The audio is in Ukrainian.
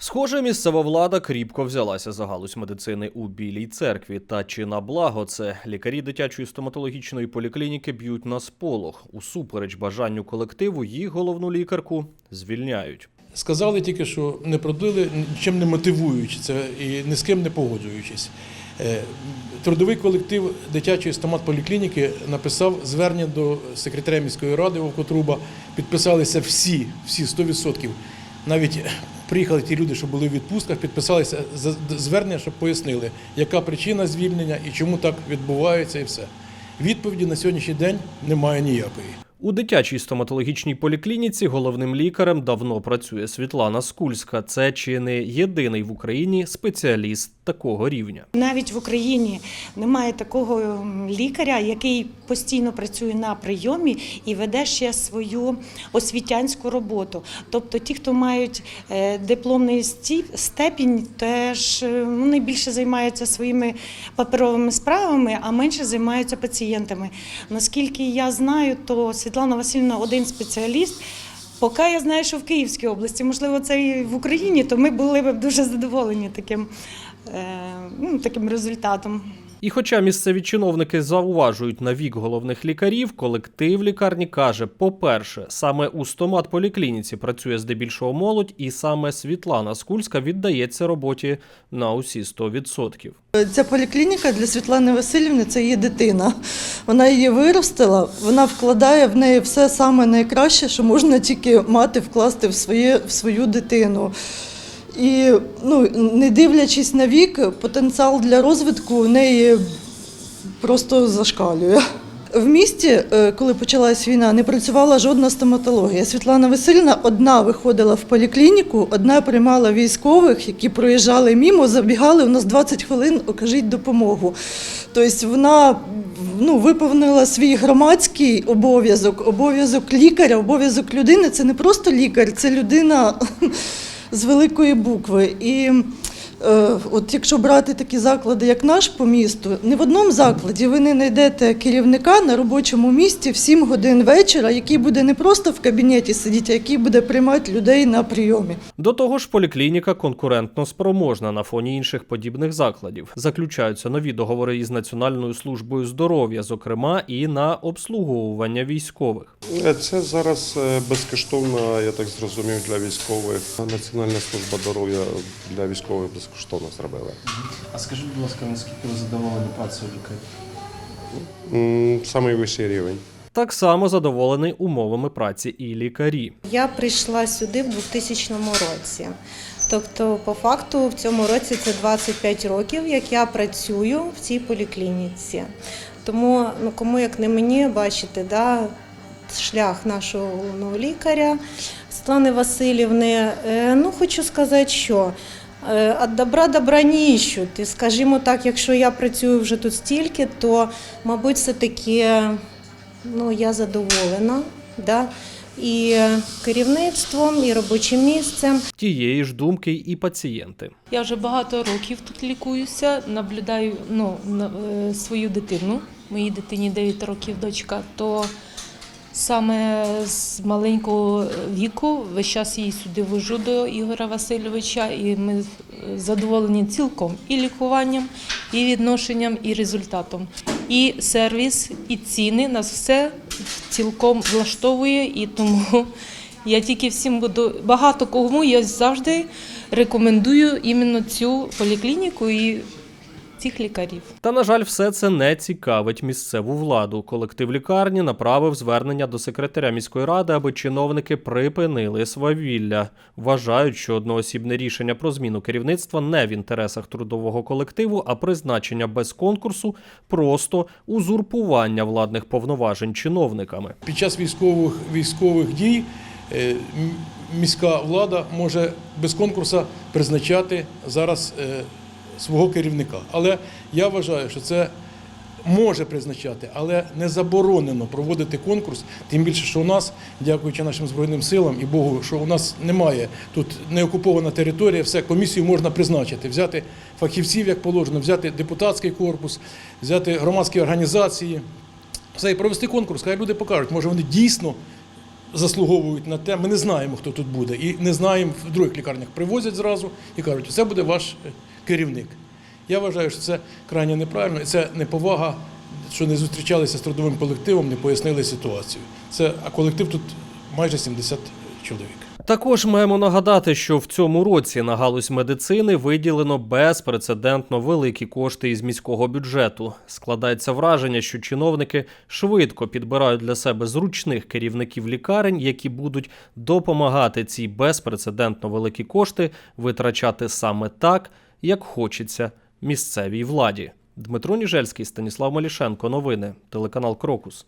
Схоже, місцева влада кріпко взялася за галузь медицини у Білій церкві. Та чи на благо це лікарі дитячої стоматологічної поліклініки б'ють на сполох. Усупереч бажанню колективу їх головну лікарку звільняють. Сказали тільки, що не продлили, нічим не мотивуючи це і ні з ким не погоджуючись. Е, Трудовий колектив дитячої стоматполіклініки написав звернення до секретаря міської ради Вовкотруба. Підписалися всі, всі 100%. Навіть приїхали ті люди, що були в відпустках, підписалися звернення, щоб пояснили, яка причина звільнення і чому так відбувається, і все. Відповіді на сьогоднішній день немає ніякої. У дитячій стоматологічній поліклініці головним лікарем давно працює Світлана Скульська. Це чи не єдиний в Україні спеціаліст такого рівня. Навіть в Україні немає такого лікаря, який постійно працює на прийомі і веде ще свою освітянську роботу. Тобто, ті, хто мають е, дипломний степінь, теж е, вони більше займаються своїми паперовими справами, а менше займаються пацієнтами. Наскільки я знаю, то Світлана Васильівна один спеціаліст. Поки я знаю, що в Київській області, можливо, це і в Україні, то ми були б дуже задоволені таким, е, ну, таким результатом. І хоча місцеві чиновники зауважують на вік головних лікарів, колектив лікарні каже: по-перше, саме у стомат-поліклініці працює здебільшого молодь, і саме Світлана Скульська віддається роботі на усі 100%. Ця поліклініка для Світлани Васильівни це її дитина. Вона її виростила, вона вкладає в неї все саме найкраще, що можна тільки мати вкласти в, своє, в свою дитину. І ну, не дивлячись на вік, потенціал для розвитку у неї просто зашкалює. В місті, е, коли почалась війна, не працювала жодна стоматологія. Світлана Васильівна одна виходила в поліклініку, одна приймала військових, які проїжджали мімо, забігали. У нас 20 хвилин, окажіть допомогу. Тобто вона ну, виповнила свій громадський обов'язок, обов'язок лікаря, обов'язок людини. Це не просто лікар, це людина з великої букви. І От якщо брати такі заклади, як наш по місту, не в одному закладі ви не знайдете керівника на робочому місці в 7 годин вечора, який буде не просто в кабінеті сидіти, а який буде приймати людей на прийомі. До того ж, поліклініка конкурентно спроможна на фоні інших подібних закладів. Заключаються нові договори із Національною службою здоров'я, зокрема і на обслуговування військових. Е, Це зараз е, безкоштовно, я так зрозумів, для військових. Національна служба здоров'я для військових безкоштовно зробила. А скажіть, будь ласка, наскільки ви задоволені працею лікарів? Самий вищий рівень. Так само задоволений умовами праці і лікарі. Я прийшла сюди в 2000 році. Тобто, по факту, в цьому році це 25 років, як я працюю в цій поліклініці. Тому, ну кому як не мені бачите, да, шлях нашого головного лікаря Світлани Васильівни. Е, Ну, хочу сказати, що е, від добра добра не іщуть. І, скажімо так, якщо я працюю вже тут стільки, то, мабуть, все-таки ну, я задоволена. Да? І керівництвом, і робочим місцем. Тієї ж думки і пацієнти. Я вже багато років тут лікуюся, наблюдаю ну, на- е, свою дитину. Моїй дитині 9 років дочка, то саме з маленького віку весь час її сюди вожу до Ігоря Васильовича, і ми задоволені цілком і лікуванням, і відношенням, і результатом. І сервіс, і ціни нас все цілком влаштовує, і тому я тільки всім буду багато кому я завжди рекомендую іменно цю поліклініку і цих лікарів. Та на жаль, все це не цікавить місцеву владу. Колектив лікарні направив звернення до секретаря міської ради, аби чиновники припинили свавілля. Вважають, що одноосібне рішення про зміну керівництва не в інтересах трудового колективу, а призначення без конкурсу просто узурпування владних повноважень чиновниками. Під час військових, військових дій е, міська влада може без конкурсу призначати зараз е, свого керівника. Але я вважаю, що це може призначати, але не заборонено проводити конкурс. Тим більше, що у нас, дякуючи нашим Збройним силам і Богу, що у нас немає тут не окупована територія, все, комісію можна призначити, взяти фахівців, як положено, взяти депутатський корпус, взяти громадські організації. Все, і провести конкурс, хай люди покажуть, може вони дійсно заслуговують на те. Ми не знаємо, хто тут буде, і не знаємо в других лікарнях. Привозять зразу і кажуть, це буде ваш е, керівник. Я вважаю, що це крайне неправильно, і це неповага, що не зустрічалися з трудовим колективом, не пояснили ситуацію. Це а колектив тут майже 70 чоловік. Також маємо нагадати, що в цьому році на галузь медицини виділено безпрецедентно великі кошти із міського бюджету. Складається враження, що чиновники швидко підбирають для себе зручних керівників лікарень, які будуть допомагати ці безпрецедентно великі кошти витрачати саме так, як хочеться місцевій владі. Дмитро Ніжельський, Станіслав Малішенко. Новини. Телеканал Крокус.